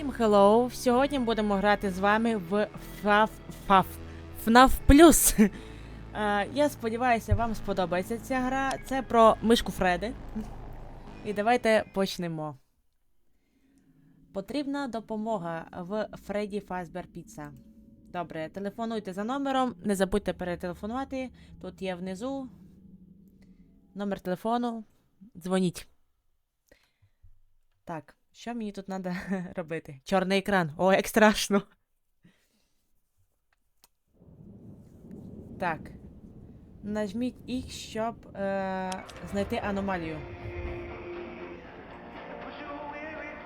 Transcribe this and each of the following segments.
Всім hello! Сьогодні будемо грати з вами в FNAF, FNAF, FNAF Plus. Я сподіваюся, вам сподобається ця гра. Це про мишку Фреди. І давайте почнемо. Потрібна допомога в Фредді Фазбер Піца. Добре, телефонуйте за номером. Не забудьте перетелефонувати. Тут є внизу. Номер телефону. Дзвоніть. Так, що мені тут треба робити? Чорний екран. О, як страшно. Так. Нажміть X, щоб е, знайти аномалію.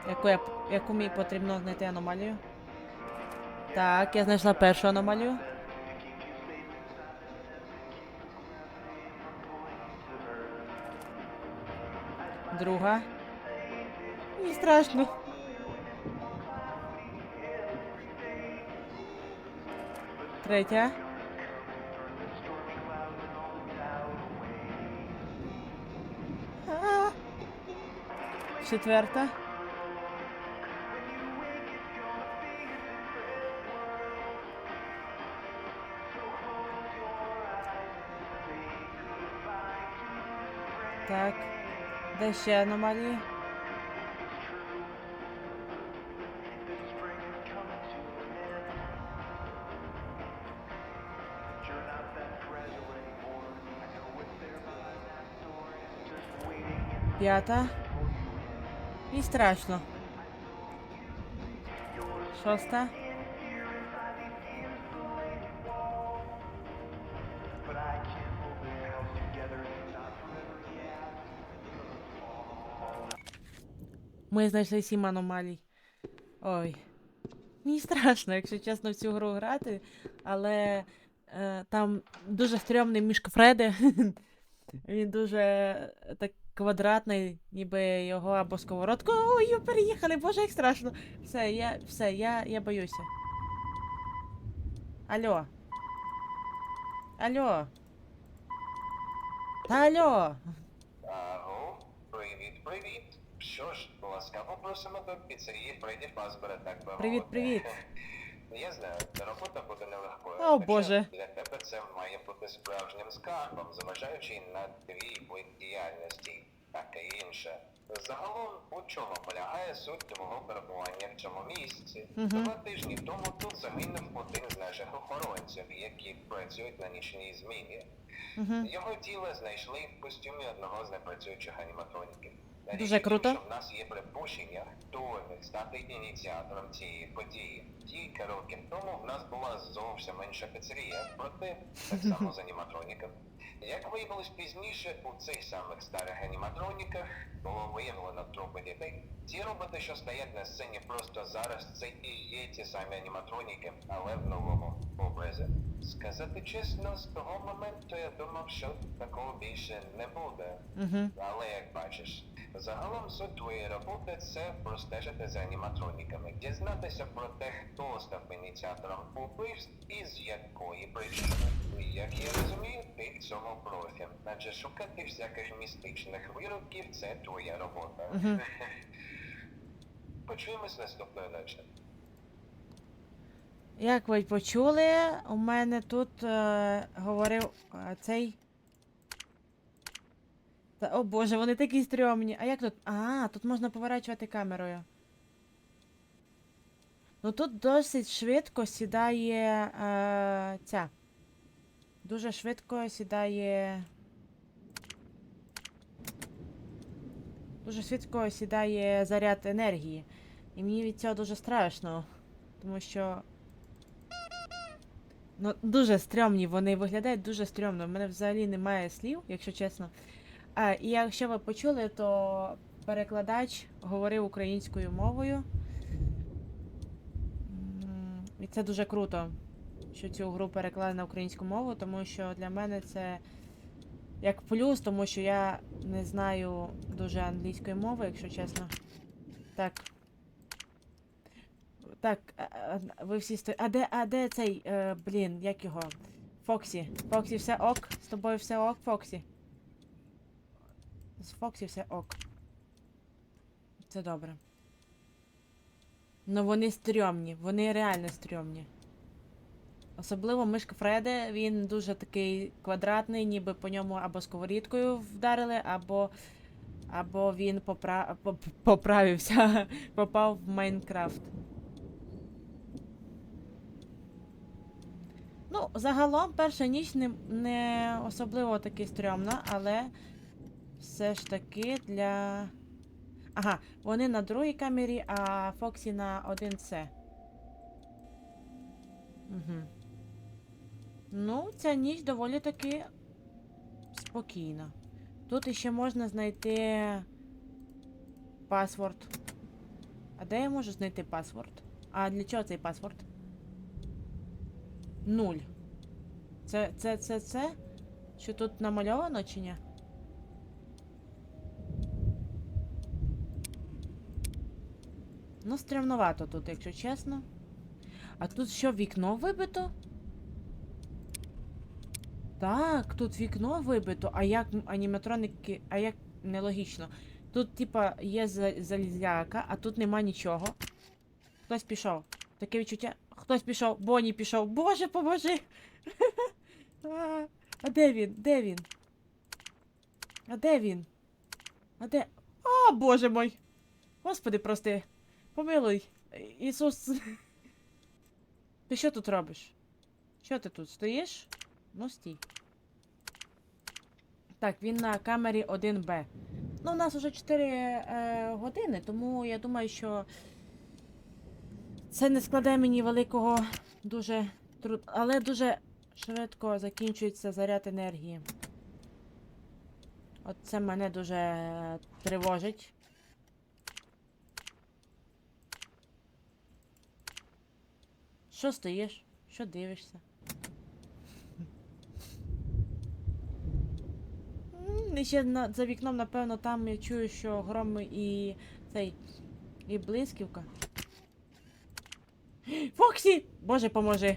Яку, я, яку мені потрібно знайти аномалію? Так, я знайшла першу аномалію. Друга. Мені страшно. Третя. А. Четверта. Так. Де ще аномалії? П'ята. І страшно. Шоста. Ми знайшли сім аномалій. Ой. Мені страшно, якщо чесно, в цю гру грати, але е, там дуже стрьомний мішка Фреди. Він дуже е, так квадратний, ніби його або сковородку. Ой, переїхали, боже, як страшно. Все, я, все, я, я боюся. Алло. Алло. Та алло. Аго, привіт, привіт. Що ж, ласкаво просимо до піцерії Фредді Фазбера, так би Привіт, привіт. Я знаю, робота буде нелегкою. О, Боже. Для тебе це має бути справжнім скарбом, зважаючи на твій вид діяльності, таке інше. Загалом, у чому полягає суть твого перебування в цьому місці? Два тижні тому тут загинув один з наших охоронців, які працюють на нічній зміні. Угу. Його тіло знайшли в костюмі одного з непрацюючих аніматроніків. Дуже круто. що в нас є припущення, хто стати ініціатором цієї події. Кілька років тому в нас була зовсім інша піцерія, проте так само з аніматроніком. Як виявилось пізніше, у цих самих старих аніматроніках було виявлено трупи дітей. Ці роботи, що стоять на сцені просто зараз, це і є ті самі аніматроніки, але в новому образі. Сказати чесно, з того моменту я думав, що такого більше не буде. Але як бачиш, загалом суть твоєї роботи це простежити за аніматроніками, дізнатися про те, хто став ініціатором убивств і з якої причини. І, Як я розумію, ти в цьому профі, адже шукати всяких містичних вироків це твоя робота. Мгм. Почуємось наступної ночі. Як ви почули, у мене тут е, говорив е, цей. Та, о боже, вони такі стрьомні. А як тут? А, тут можна поворачувати камерою. Ну тут досить швидко сідає е, ця. Дуже швидко сідає. Дуже швидко сідає заряд енергії. І мені від цього дуже страшно. Тому що. Ну, дуже стрьомні, вони виглядають дуже стрьомно. У мене взагалі немає слів, якщо чесно. А, і якщо ви почули, то перекладач говорив українською мовою. І це дуже круто, що цю гру переклали на українську мову, тому що для мене це як плюс, тому що я не знаю дуже англійської мови, якщо чесно. Так. Так, а- а, ви всі сто... А де, а де цей, е, блін, як його? Фоксі. Фоксі, все ок? З тобою все ок, Фоксі? З Фоксі все ок. Це добре. Ну вони стрьомні, вони реально стрьомні. Особливо мишка Фреде, він дуже такий квадратний, ніби по ньому або сковорідкою вдарили, або, або він попра... поправився, попав в Майнкрафт. Ну, загалом перша ніч не, не особливо таки стрьомна, але все ж таки для. Ага, вони на другій камері, а Фоксі на 1С. Угу. Ну, ця ніч доволі таки спокійна. Тут іще можна знайти паспорт. А де я можу знайти паспорт? А для чого цей паспорт? Нуль. Це, це, це, це? Що тут намальовано чи ні? Ну, стрімновато тут, якщо чесно. А тут що, вікно вибито? Так, тут вікно вибито, а як аніматроники. А як нелогічно. Тут, типа, є залізяка, а тут нема нічого. Хтось пішов. Таке відчуття. Хтось пішов, Бонні пішов. Боже, поможи! А, де він? Де він? А де він? А де. А, боже мой! Господи, прости. Помилуй. Ісус. Ти що тут робиш? Що ти тут стоїш? Ну, стій. Так, він на камері 1Б. Ну, у нас вже 4 е, години, тому я думаю, що це не складає мені великого дуже труд. Але дуже швидко закінчується заряд енергії. От це мене дуже е, тривожить. Що стоїш? Що дивишся? І ще на, за вікном, напевно, там я чую, що громи і цей. І блисківка. Фоксі! Боже, поможи!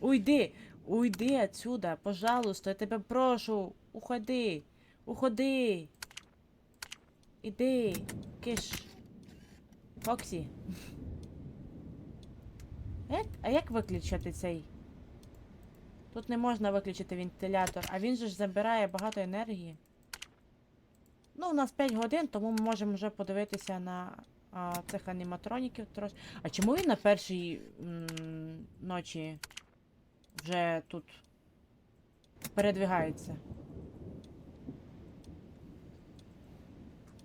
Уйди! Уйди отсюда, пожалуйста, я тебе прошу! Уходи! Уходи! Іди! Киш! Фоксі! Як, а як виключити цей? Тут не можна виключити вентилятор, а він же ж забирає багато енергії. Ну, у нас 5 годин, тому ми можемо вже подивитися на а, цих аніматроніків трошки. А чому він на першій ночі вже тут передвигається?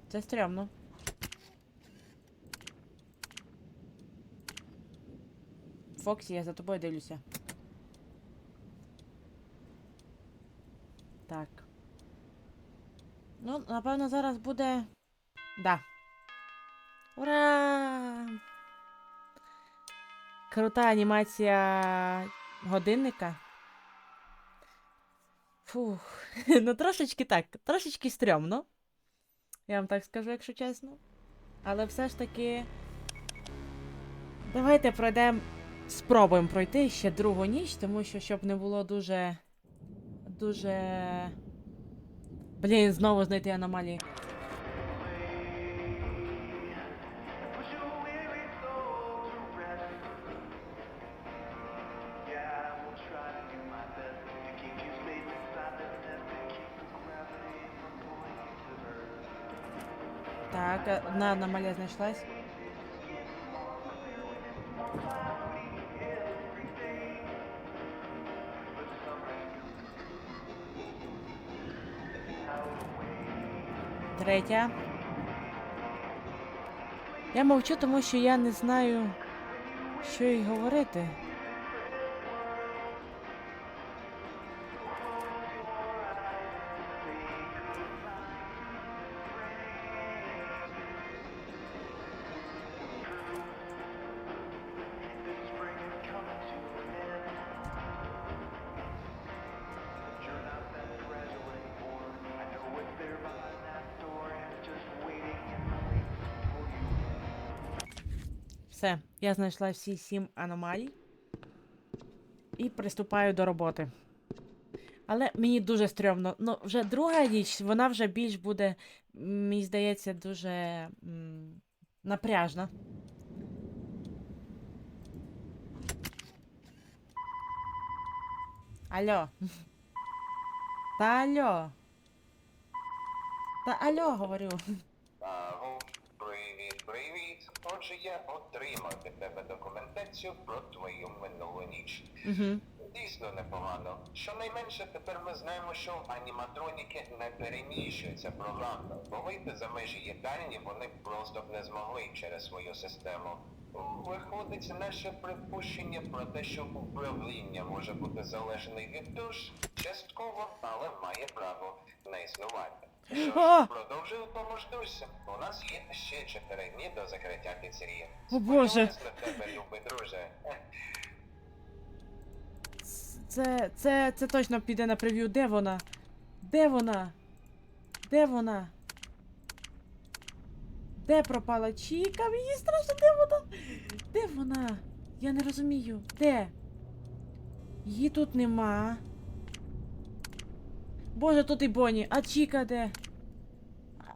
Це стрьомно. Фоксі, я за тобою дивлюся. Так. Ну, напевно, зараз буде. Да. Ура! Крута анімація годинника. Фух. ну, трошечки так, трошечки стрьомно. Я вам так скажу, якщо чесно. Але все ж таки. Давайте пройдемо. Спробуємо пройти ще другу ніч, тому що щоб не було дуже. Дуже. Блін, знову знайти аномалії. Так, е, одна аномалія знайшлась. Третя. Я мовчу, тому що я не знаю, що й говорити. Все, я знайшла всі сім аномалій і приступаю до роботи. Але мені дуже стрьомно. Ну, вже друга річ, вона вже більш буде, мені здається, дуже напряжна. Алло. Та алло. Та алло, говорю. Отже, я отримав від тебе документацію про твою минулу ніч. Угу. Дійсно непогано. Щонайменше тепер ми знаємо, що аніматроніки не переміщуються програмно, бо вийти за межі їдальні вони просто б не змогли через свою систему. Виходить, наше припущення про те, що управління може бути залежне від душ, частково, але має право на існування. Що ж, продовжую тому ж. У нас є ще чотири дні до закриття піцерії. О, Боже. Сподіваюсь на тебе, любий друже. Це, це, це точно піде на прев'ю. Де вона? Де вона? Де вона? Де пропала Чіка? Мені страшно, де вона? Де вона? Я не розумію. Де? Її тут нема. Боже, тут і Бонні. А Чіка де?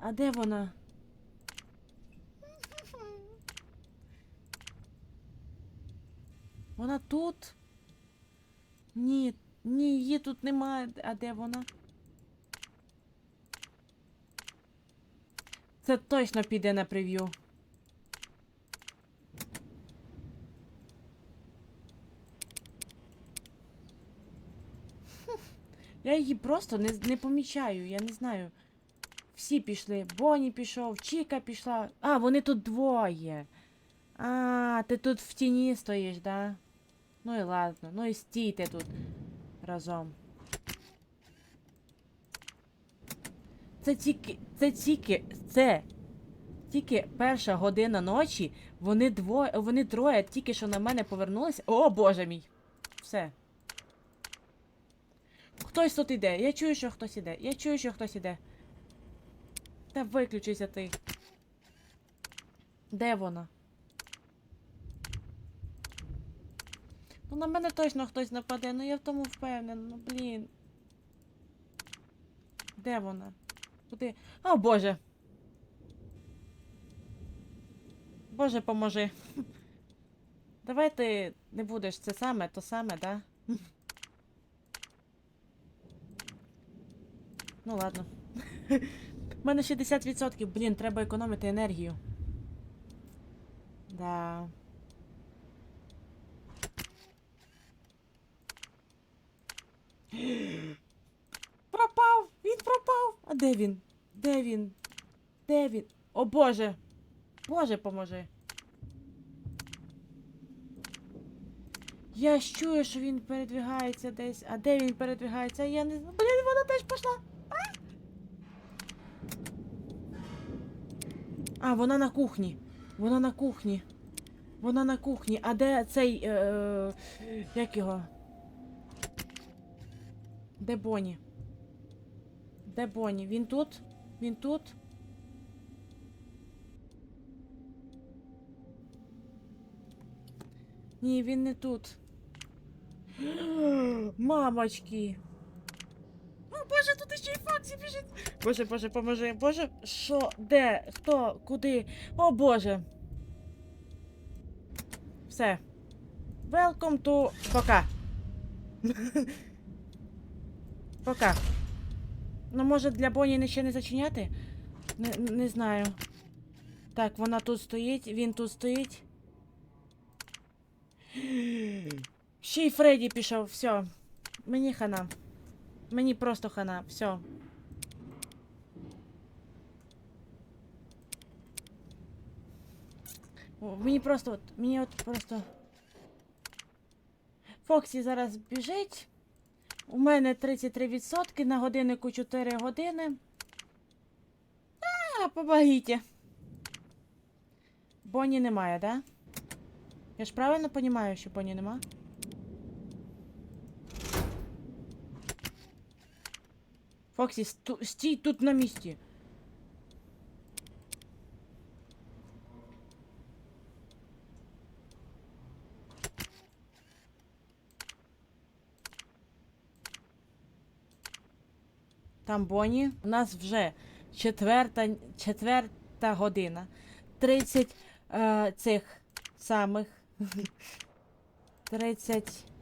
А де вона? Вона тут? Ні, ні, її тут немає. А де вона? Це точно піде на прев'ю. Я її просто не, не помічаю, я не знаю. Всі пішли. Бонні пішов, Чіка пішла. А, вони тут двоє. А, ти тут в тіні стоїш, да? Ну і ладно, ну і стійте тут разом. Це тільки. Це тільки. Це. Тільки перша година ночі. Вони двоє. Вони троє тільки що на мене повернулися. О, боже мій! Все. Хтось тут іде. Я чую, що хтось іде. Я чую, що хтось іде. Та виключися ти. Де вона? Ну на мене точно хтось нападе, ну я в тому впевнена, ну блін. Де вона? Куди? О боже. Боже, поможи. Давай ти не будеш це саме, то саме, да? Ну ладно. У мене 60%, блін, треба економити енергію. Да. Пропав! Він пропав! А де він? Де він? Де він? О Боже! Боже, поможи. Я чую, що він передвигається десь. А де він передвигається? Я не знаю. Блін, вона теж пішла. А? вона на кухні. Вона на кухні. Вона на кухні. А де цей. Е, як його? Де Бонні? Де Бонні? Він тут? Він тут? Ні, він не тут. Мамочки. О, Боже, тут ще й Фоксі біжить. Боже, Боже, поможи. Боже, що? Де? Хто? Куди? О Боже. Все. Welcome to... Пока. Пока. Ну, може, для Боні не ще не зачиняти? Не, не знаю. Так, вона тут стоїть, він тут стоїть. Ще й Фредді пішов, все. Мені хана. Мені просто хана, все. О, Мені просто от, мені от просто. Фоксі зараз біжить. У мене 33% на годиннику 4 години. А, помогите. Бонні немає, да? Я ж правильно розумію, що Бонні нема? Фоксі, стій тут на місці. Там Бонні. У нас вже четверта, четверта година. 30 е, цих самих. 30.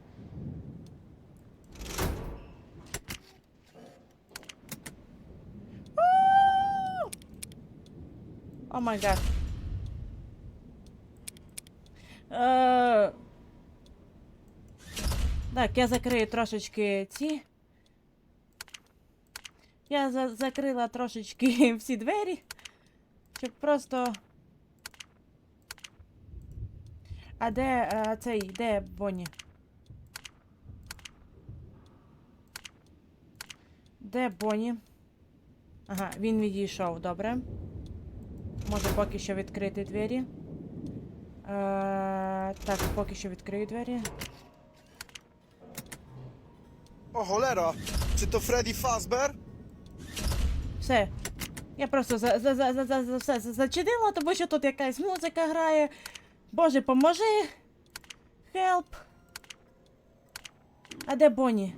О май гад. Е, Так, я закрию трошечки ці. Я за- закрила трошечки всі двері, щоб просто. А де е, цей, де Бонні? Де Бонні? Ага, він відійшов, добре. Може поки що відкрити двері. Е, так, поки що відкрию двері. O cholera! Czy to Freddy Fazbear? Все. Я просто за, за, за, за, за, за, все зачинила, тому що тут якась музика грає. Боже, поможи. Хелп. А де Бонні?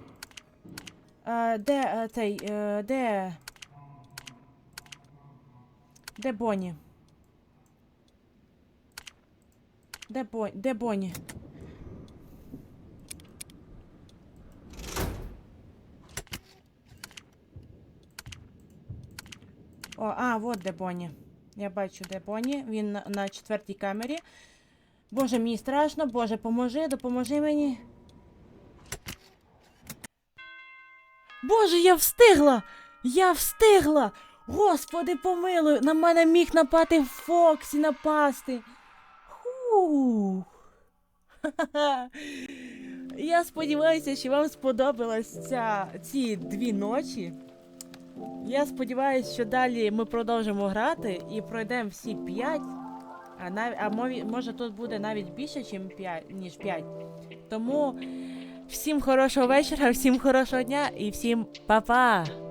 А, де е, цей. е, де. Де Бонні? Де Бонні? Де Бонні? О, а, от де Бонні. Я бачу, де Бонні. Він на, на четвертій камері. Боже, мені страшно, Боже, поможи, допоможи мені. Боже, я встигла! Я встигла! Господи, помилуй! На мене міг напати Фоксі напасти. Фух. Я сподіваюся, що вам сподобалась ця, ці дві ночі. Я сподіваюся, що далі ми продовжимо грати і пройдемо всі 5. А, нав... а може тут буде навіть більше, ніж 5, ніж 5. Тому всім хорошого вечора, всім хорошого дня і всім па-па!